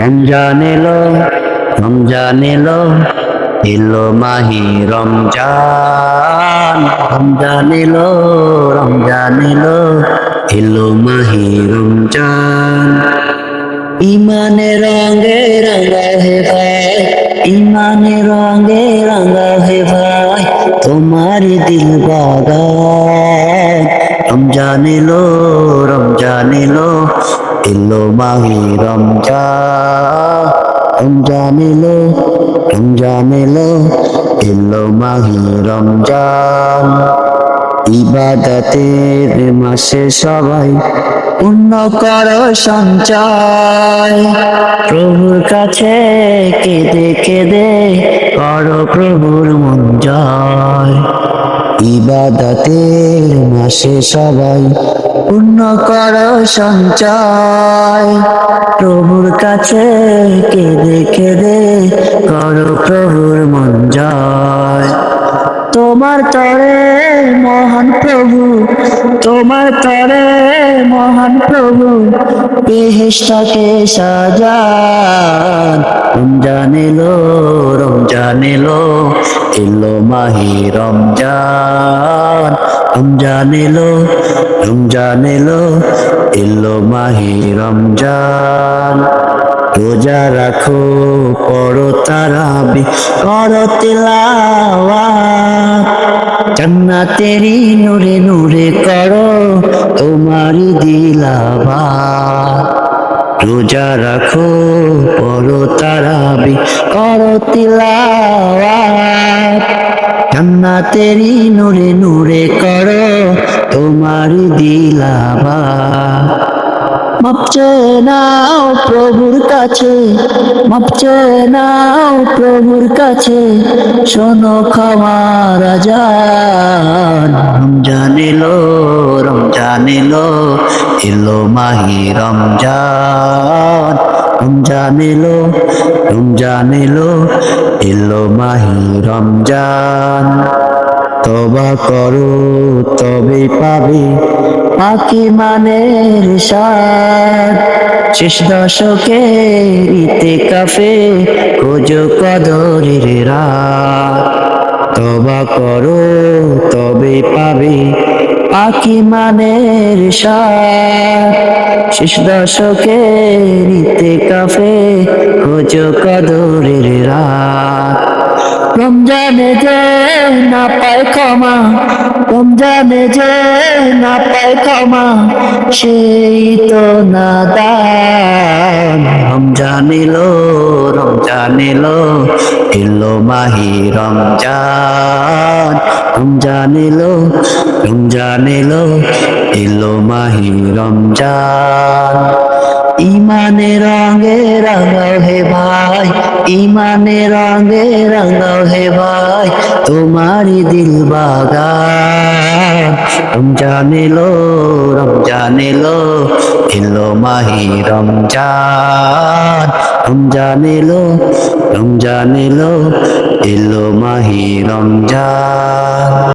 রমজান এলো রমজান এলো এলো মাহি রমজান। রমজান এলো রমজান এলো এলো মাহি রমজান। ইমানে রঙে রঙা হে ভাই, ইমানে রঙে রঙা হে ভাই, তোমার দিল বাগান। রমজান এলো রমজান এলো এলো মাহি রমজান রমজান এলো রমজান এলো এলো মাহি রমজান। ইবাদতের মাসে সবাই পূর্ণ কর সঞ্চয় প্রভুর কাছে কেঁদে কেঁদে কর প্রভুর মন জয়। ইবাদতের মাসে সবাই। পূর্ণ কর সঞ্চয়। প্রভুর কাছে কেঁদে কেঁদে কর প্রভুর মন জয়। তোমার তরে মহান প্রভু, তোমার তরে মহান প্রভু বেহেশটাকে সাজান। রমজান এলো রমজান এলো এলো মাহি রমজান। রমজান এলো রমজান এলো এলো মাহি রমজান। রোজা রাখো, পড়ো তারাবি, করো তিলাওয়া জান্নাতেরি নূরে নূরে করো তোমারি দিলাবা রোজা রাখো, পড়ো তারাবি, করো তিলাওয়া জান্নাতেরি নূরে নূরে করো, তোমারি দিলাবা। মাপ চেয়ে নাও প্রভুর কাছে, মাপ চেয়ে নাও প্রভুর কাছে, শোনো ক্ষমার জান রমজান এলো রমজান এলো এলো মাহি রমজান। রমজান এলো রমজান এলো এলো মাহি রমজান। তবা করো, তবে পাবে পাখি সাদ শেষ দশকে ইতে কাফে খোঁজো কদরের রা তবা করো, তবে পাবে পাখি মানের শেষ দশকে ইতে কাফে খোঁজো কদরের রাত। রমজানে যে না পায় ক্ষমা, রমজানে যে না পায় ক্ষমা, সেই তো না দান। রমজান এলো রমজান এলো এলো মাহি রমজান। রমজান এলো রমজান এলো এলো মাহি রমজান। ইমানে রঙে রঙাও হে ভাই, ইমানে রঙে রঙাও হে ভাই তোমারি দিল বাগান। রমজান এলো রমজান এলো এলো মাহি রমজান। রমজান এলো রমজান এলো এলো মাহি রমজান।